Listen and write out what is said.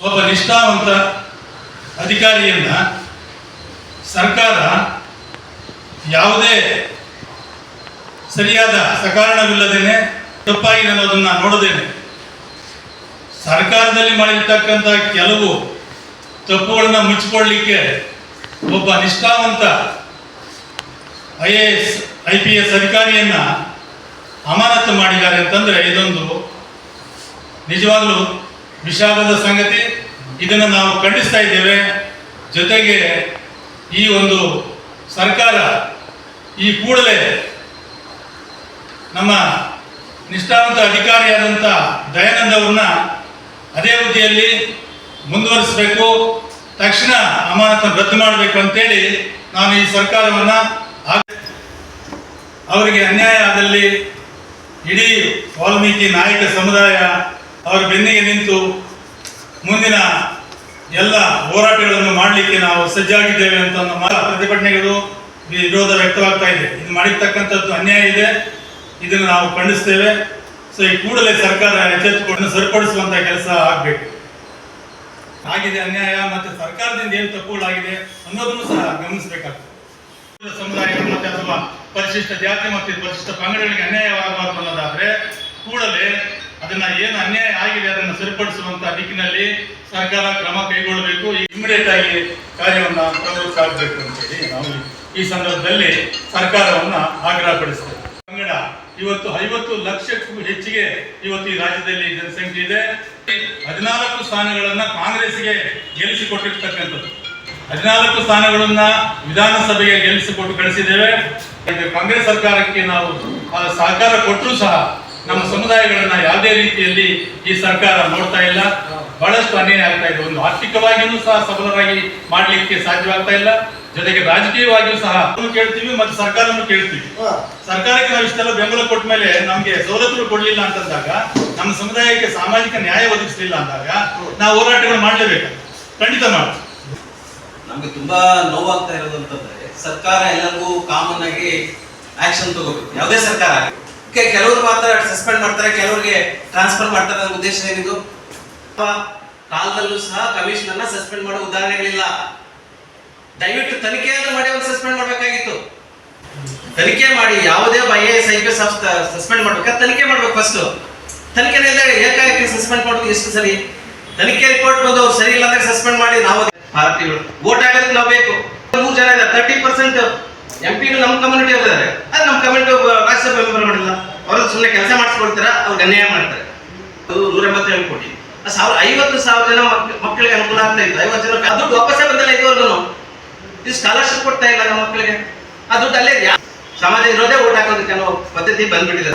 ಒಬ್ಬ ನಿಷ್ಠಾವಂತ ಅಧಿಕಾರಿಯನ್ನ ಸರ್ಕಾರ ಯಾವುದೇ ಸರಿಯಾದ ಸಕಾರಣವಿಲ್ಲದೇನೆ ತಪ್ಪಾಗಿ ನಾನು ಅದನ್ನು ನೋಡದೇನೆ. ಸರ್ಕಾರದಲ್ಲಿ ಮಾಡಿರ್ತಕ್ಕಂಥ ಕೆಲವು ತಪ್ಪುಗಳನ್ನು ಮುಚ್ಚಿಕೊಳ್ಳಲಿಕ್ಕೆ ಒಬ್ಬ ನಿಷ್ಠಾವಂತ I A S, I P S ಅಧಿಕಾರಿಯನ್ನ ಅಮಾನತು ಮಾಡಿದ್ದಾರೆ ಅಂತಂದ್ರೆ ಇದೊಂದು ನಿಜವಾಗಲೂ ವಿಷಾದದ ಸಂಗತಿ. ಇದನ್ನು ನಾವು ಖಂಡಿಸ್ತಾ ಇದ್ದೇವೆ. ಜೊತೆಗೆ ಈ ಒಂದು ಸರ್ಕಾರ ಈ ಕೂಡಲೇ ನಮ್ಮ ನಿಷ್ಠಾವಂತ ಅಧಿಕಾರಿಯಾದಂಥ ದಯಾನಂದ ಅವ್ರನ್ನ ಅದೇ ರೀತಿಯಲ್ಲಿ ಮುಂದುವರಿಸಬೇಕು. ತಕ್ಷಣ ಅಮಾನತನ್ನು ರದ್ದು ಮಾಡಬೇಕು ಅಂತೇಳಿ ನಾನು ಈ ಸರ್ಕಾರವನ್ನು ಅವರಿಗೆ ಅನ್ಯಾಯ ಆದಲ್ಲಿ ಇಡೀ ವಾಲ್ಮೀಕಿ ನಾಯಕ ಸಮುದಾಯ ಅವರ ಬೆನ್ನಿಗೆ ನಿಂತು ಮುಂದಿನ ಎಲ್ಲ ಹೋರಾಟಗಳನ್ನು ಮಾಡಲಿಕ್ಕೆ ನಾವು ಸಜ್ಜಾಗಿದ್ದೇವೆ ಅಂತ ಪ್ರತಿಭಟನೆಗಳು ವಿರೋಧ ವ್ಯಕ್ತವಾಗ್ತಾ ಇದೆ. ಇದು ಮಾಡಿರ್ತಕ್ಕಂಥದ್ದು ಅನ್ಯಾಯ ಇದೆ. ಇದನ್ನು ನಾವು ಖಂಡಿಸ್ತೇವೆ. ಸೊ ಈ ಕೂಡಲೇ ಸರ್ಕಾರ ಎಚ್ಚೆತ್ತುಕೊಂಡು ಸರಿಪಡಿಸುವಂಥ ಕೆಲಸ ಆಗಬೇಕು. ಆಗಿದೆ ಅನ್ಯಾಯ ಮತ್ತೆ ಸರ್ಕಾರದಿಂದ ಏನು ತಪ್ಪುಗಳಾಗಿದೆ ಅನ್ನೋದನ್ನು ಸಹ ಗಮನಿಸಬೇಕಾಗ್ತದೆ. ಸಮುದಾಯಗಳು ಮತ್ತೆ ಅಥವಾ ಪರಿಶಿಷ್ಟ ಜಾತಿ ಮತ್ತು ಪರಿಶಿಷ್ಟ ಪಂಗಡಗಳಿಗೆ ಅನ್ಯಾಯವಾಗಬಾರದು ಅನ್ನೋದಾದ್ರೆ ಕೂಡಲೇ ಅದನ್ನ ಏನು ಅನ್ಯಾಯ ಆಗಿದೆ ಅದನ್ನು ಸರಿಪಡಿಸುವಂತ ದಿಕ್ಕಿನಲ್ಲಿ ಸರ್ಕಾರ ಕ್ರಮ ಕೈಗೊಳ್ಳಬೇಕು. ಇಮಿಡಿಯೇಟ್ ಆಗಿ ಕಾರ್ಯವನ್ನ ಪ್ರವೃತ್ತಾಗಬೇಕು ಅಂತೇಳಿ ನಾವು ಈ ಸಂದರ್ಭದಲ್ಲಿ ಸರ್ಕಾರವನ್ನ ಆಗ್ರಹಪಡಿಸ್ತೇವೆ. ಪಂಗಡ ಇವತ್ತು ಐವತ್ತು ಲಕ್ಷಕ್ಕೂ ಹೆಚ್ಚಿಗೆ ಇವತ್ತು ಈ ರಾಜ್ಯದಲ್ಲಿ ಜನಸಂಖ್ಯೆ ಇದೆ. ಹದಿನಾಲ್ಕು ಸ್ಥಾನಗಳನ್ನ ಕಾಂಗ್ರೆಸ್ಗೆ ಗೆಲ್ಲಿಸಿಕೊಟ್ಟಿರ್ತಕ್ಕಂಥದ್ದು. ಹದಿನಾಲ್ಕು ಸ್ಥಾನಗಳನ್ನ ವಿಧಾನಸಭೆಗೆ ಗೆಲ್ಲಿಸಿಕೊಟ್ಟು ಕಳಿಸಿದ್ದೇವೆ. ಕಾಂಗ್ರೆಸ್ ಸರ್ಕಾರಕ್ಕೆ ನಾವು ಸಹಕಾರ ಕೊಟ್ಟರೂ ಸಹ ನಮ್ಮ ಸಮುದಾಯಗಳನ್ನ ಯಾವುದೇ ರೀತಿಯಲ್ಲಿ ಈ ಸರ್ಕಾರ ನೋಡ್ತಾ ಇಲ್ಲ. ಬಹಳಷ್ಟು ಅನ್ಯಾಯ ಆಗ್ತಾ ಇದೆ. ಒಂದು ಆರ್ಥಿಕವಾಗಿಯೂ ಸಹ ಸಬಲರಾಗಿ ಮಾಡ್ಲಿಕ್ಕೆ ಸಾಧ್ಯವಾಗ್ತಾ ಇಲ್ಲ. ಜೊತೆಗೆ ರಾಜಕೀಯವಾಗಿಯೂ ಸಹ ಕೇಳ್ತೀವಿ ಮತ್ತು ಸರ್ಕಾರವನ್ನು ಕೇಳ್ತೀವಿ. ಸರ್ಕಾರಕ್ಕೆ ನಾವು ಇಷ್ಟೆಲ್ಲ ಬೆಂಬಲ ಕೊಟ್ಟ ಮೇಲೆ ನಮಗೆ ಸವಲತ್ತುಗಳು ಕೊಡ್ಲಿಲ್ಲ ಅಂತಂದಾಗ ನಮ್ಮ ಸಮುದಾಯಕ್ಕೆ ಸಾಮಾಜಿಕ ನ್ಯಾಯ ಒದಗಿಸಲಿಲ್ಲ ಅಂದಾಗ ನಾವು ಹೋರಾಟಗಳು ಮಾಡಲೇಬೇಕು. ಖಂಡಿತ ಮಾಡ್ತೀವಿ. ನಮ್ಗೆ ತುಂಬಾ ನೋವಾಗ್ತಾ ಇರೋದು ಅಂತಂದ್ರೆ ಸರ್ಕಾರ ಎಲ್ಲರಿಗೂ ಕಾಮನ್ ಆಗಿ ಆಕ್ಷನ್ ತಗೋಬೇಕು. ಯಾವುದೇ ಸರ್ಕಾರ ಕೆಲವ್ರು ಮಾತ್ರ ಸಸ್ಪೆಂಡ್ ಮಾಡ್ತಾರೆ, ಕೆಲವರಿಗೆ ಟ್ರಾನ್ಸ್ಫರ್ ಮಾಡ್ತಾರೆ ಅನ್ನೋ ಉದ್ದೇಶ ಏನಿದು? ಕಾಲದಲ್ಲೂ ಸಹ ಕಮಿಷನ್ ಸಸ್ಪೆಂಡ್ ಮಾಡೋ ಉದಾಹರಣೆಗಳಿಲ್ಲ. ದಯವಿಟ್ಟು ತನಿಖೆಯನ್ನು ಮಾಡಿ ಅವ್ರು ಸಸ್ಪೆಂಡ್ ಮಾಡಬೇಕಾಗಿತ್ತು. ತನಿಖೆ ಮಾಡಿ ಯಾವುದೇ I A S I P S suspend ಮಾಡ್ಬೇಕಾದ್ರೆ ತನಿಖೆ ಮಾಡ್ಬೇಕು ಫಸ್ಟ್ ತನಿಖೆ ಏಕಾಏಕಿ ಸಸ್ಪೆಂಡ್ ಮಾಡೋದು ಎಷ್ಟು ಸರಿ? ತನಿಖೆ ರಿಪೋರ್ಟ್ ಬಂದು ಅವ್ರು ಸರಿ ಇಲ್ಲ ಅಂದ್ರೆ ಸಸ್ಪೆಂಡ್ ಮಾಡಿ ನಾವು ಪಾರ್ಟಿಗಳು ವೋಟ್ ಆಗೋದಕ್ಕೆ ನಾವು ಬೇಕು. ಮೂರು ಜನ ಇದ್ದಾರೆ. ತರ್ಟಿ ಪರ್ಸೆಂಟ್ ಎಂ ಪಿಗಳು ನಮ್ಮ ಕಮ್ಯುನಿಟಿ ಇದ್ದಾರೆ. ಅದು ನಮ್ಮ ಕಮ್ಯುನಿಟಿ ರಾಜ್ಯಸಭೆ ಮಾಡಿಲ್ಲ ಅವ್ರದ್ದು ಸುಮ್ಮನೆ ಕೆಲಸ ಮಾಡಿಸ್ಕೊಳ್ತಾರೆ? ಅವ್ರಿಗೆ ಅನ್ಯಾಯ ಮಾಡ್ತಾರೆ. ಅದು ನೂರ ಎಂಬತ್ತೇಳು ಕೋಟಿ. ಸಾವಿರ ಐವತ್ತು ಸಾವಿರ ಜನ ಮಕ್- ಮಕ್ಕಳಿಗೆ ಅನುಕೂಲ ಆಗ್ತಾ ಇಲ್ಲ ಐವತ್ತು ಜನ ಅದು ದುಡ್ಡು ವಾಪಸ್ಸೇ ಬಂದಿಲ್ಲ ಇದುವರೆಗೂ ಇದು ಸ್ಕಾಲರ್ಶಿಪ್ ಕೊಡ್ತಾ ಇಲ್ಲ ನಮ್ಮ ಮಕ್ಕಳಿಗೆ. ಆ ದುಡ್ಡು ಅಲ್ಲೇ ಸಮಾಜ ಇರೋದೇ ಓಟ್ ಹಾಕೋದಕ್ಕೆ ಅನ್ನೋ ಪದ್ಧತಿ ಬಂದ್ಬಿಟ್ಟಿದೆ.